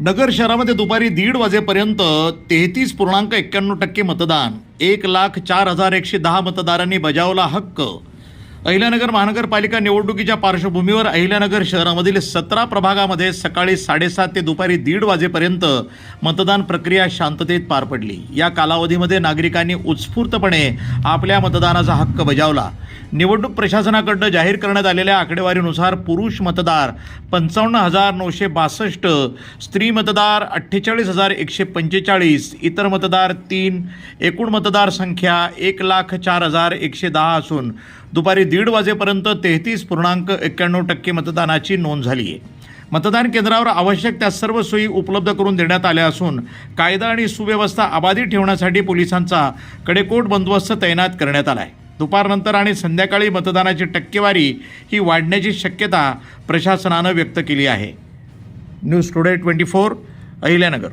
नगर शहरामध्ये दुपारी दीड वाजेपर्यंत तेहतीस पूर्णांक एक्क्याण्णव टक्के मतदान एक लाख चार हजार एकशे दहा मतदारांनी बजावला हक्क. अहिल्यानगर महानगरपालिका निवडणुकीच्या पार्श्वभूमीवर अहिल्यानगर शहरामधील सतरा प्रभागामध्ये सकाळी साडेसात ते दुपारी दीड वाजेपर्यंत मतदान प्रक्रिया शांततेत पार पडली. या कालावधीमध्ये नागरिकांनी उत्स्फूर्तपणे आपल्या मतदानाचा हक्क बजावला. निवडणूक प्रशासनाकडनं जाहीर करण्यात आलेल्या आकडेवारीनुसार पुरुष मतदार पंचावन्न हजार नऊशे बासष्ट स्त्री मतदार अठ्ठेचाळीस हजार एकशे पंचेचाळीस इतर मतदार तीन एकूण मतदार संख्या एक लाख चार हजार एकशे दहा असून दुपारी दीड वाजेपर्यंत तेहतीस पूर्णांक एक्क्याण्णव टक्के मतदानाची नोंद झाली आहे मतदान केंद्रावर आवश्यक त्या सर्व सोयी उपलब्ध करून देण्यात आल्या असून कायदा आणि सुव्यवस्था अबाधित ठेवण्यासाठी पोलिसांचा कडेकोट बंदोबस्त तैनात करण्यात आला आहे दुपारनंतर आणि संध्याकाळी मतदानाची टक्केवारी ही वाढण्याची शक्यता प्रशासनानं व्यक्त केली आहे. News today twenty four Ahilyanagar.